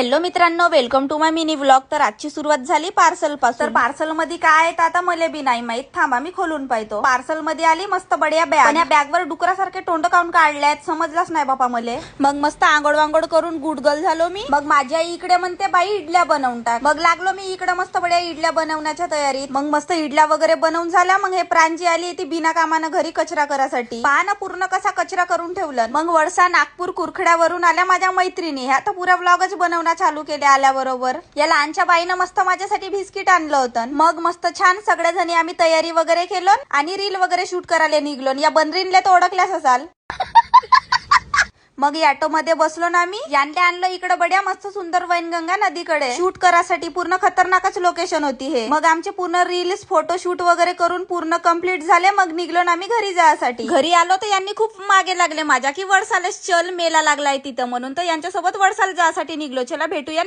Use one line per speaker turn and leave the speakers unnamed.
Hello मित्रांनो welcome to my mini vlog तर आजची सुरुवात झाली पार्सलपासून तर पार्सलमध्ये काय आहे तर आता मला बी नाही माहीत. थांबा मी खोलून पाहतो. पार्सलमध्ये आली मस्त बड्या बॅग या बॅग वर डुकरासारखे तोंड काढून आहेत? समजलाच नाही बापा मले. मग मस्त आंघोळ वांगोळ करून गुडगल झालो मी. मग माझी आई इकडे म्हणते बाई इडल्या बनवून टाक. मग लागलो मी इकडे मस्त बड्या इडल्या बनवण्याच्या तयारीत. मग मस्त इडल्या वगैरे बनवून झाल्या. मग हे प्रांजी आली ती बिना कामानं घरी कचरा करासाठी. पहा ना पूर्ण कसा कचरा करून ठेवलं. मग वळसा नागपूर कुरखड्यावरून आल्या माझ्या मैत्रिणी. ह्या तर पुऱ्या व्लॉगच बनवणं चालू केले आल्याबरोबर या लहानच्या बाईनं मस्त माझ्यासाठी बिस्किट आणलं होतं. मग मस्त छान सगळ्या जणी आम्ही तयारी वगैरे केलो आणि रील वगैरे शूट करायला निघलो. या बनरीनले तर ओळखल्याच असाल. मग ऑटो मध्ये बसलो ना मी यांले आणलं इकडे बड्या मस्त सुंदर वैनगंगा नदीकडे. शूट करासाठी पूर्ण खतरनाकच लोकेशन होती हे. मग आमचे पूर्ण रील्स फोटो शूट वगैरे करून पूर्ण कंप्लीट झाले. मग निघलो ना मी घरी जायसाठी. घरी आलो तर यांनी खूप मागे लागले माझ्या की वडसालेच चल मेला लागलाय तिथं म्हणून. तर यांच्यासोबत वडसाल जायसाठी निघलो. चला भेटूया.